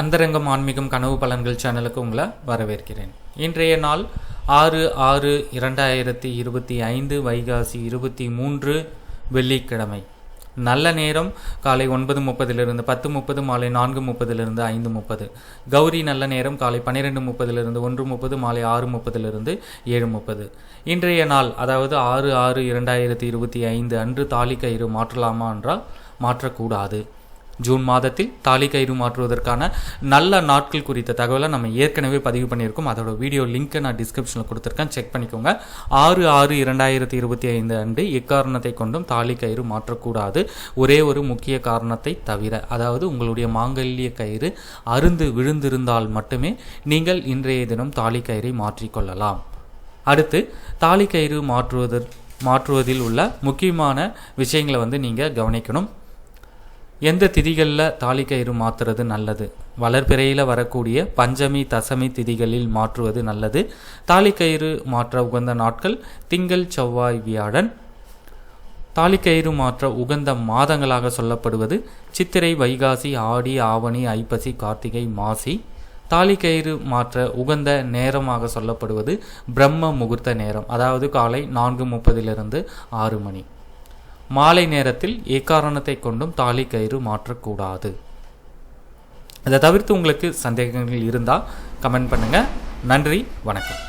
அந்தரங்கம் ஆன்மீகம் கனவு பலன்கள் சேனலுக்கு உங்களை வரவேற்கிறேன். இன்றைய நாள் ஆறு ஆறு இரண்டாயிரத்தி இருபத்தி ஐந்து வைகாசி இருபத்தி மூன்று வெள்ளிக்கிழமை. நல்ல நேரம் காலை ஒன்பது முப்பதிலிருந்து பத்து முப்பது மாலை நான்கு முப்பதிலிருந்து ஐந்து முப்பது. கௌரி நல்ல நேரம் காலை பன்னிரெண்டு முப்பதிலிருந்து ஒன்று முப்பது மாலை ஆறு முப்பதிலிருந்து ஏழு முப்பது. இன்றைய நாள் அதாவது ஆறு ஆறு இரண்டாயிரத்தி இருபத்தி ஐந்து அன்று தாலி கயிறு மாற்றலாமா என்றால் மாற்றக்கூடாது. ஜூன் மாதத்தில் தாலி கயிறு மாற்றுவதற்கான நல்ல நாட்கள் குறித்த தகவலை நம்ம ஏற்கனவே பதிவு பண்ணியிருக்கோம். அதோட வீடியோ லிங்க்கை நான் டிஸ்கிரிப்ஷனில் கொடுத்துருக்கேன். செக் பண்ணிக்கோங்க. ஆறு ஆறு இரண்டாயிரத்தி இருபத்தி ஐந்து அன்று எக்காரணத்தை கொண்டும் தாலி கயிறு மாற்றக்கூடாது. ஒரே ஒரு முக்கிய காரணத்தை தவிர அதாவது உங்களுடைய மாங்கல்ய கயிறு அருந்து விழுந்திருந்தால் மட்டுமே நீங்கள் இன்றைய தினம் தாலி கயிறை மாற்றிக்கொள்ளலாம். அடுத்து தாலி கயிறு மாற்றுவதற் மாற்றுவதில் உள்ள முக்கியமான விஷயங்களை வந்து நீங்கள் கவனிக்கணும். எந்த திதிகளில் தாலி கயிறு மாற்றுறது நல்லது? வளர்பிறையில் வரக்கூடிய பஞ்சமி தசமி திதிகளில் மாற்றுவது நல்லது. தாலி கயிறு மாற்ற உகந்த நாட்கள் திங்கள் செவ்வாய் வியாழன். தாலிக்கயிறு மாற்ற உகந்த மாதங்களாக சொல்லப்படுவது சித்திரை வைகாசி ஆடி ஆவணி ஐப்பசி கார்த்திகை மாசி. தாலிக்கயிறு மாற்ற உகந்த நேரமாக சொல்லப்படுவது பிரம்ம முகூர்த்த நேரம் அதாவது காலை நான்கு முப்பதிலிருந்து ஆறு மணி. மாலை நேரத்தில் எக்காரணத்தை கொண்டும் தாலி கயிறு மாற்றக்கூடாது. அதை தவிர்த்து உங்களுக்கு சந்தேகங்கள் இருந்தால் கமெண்ட் பண்ணுங்கள் நன்றி வணக்கம்.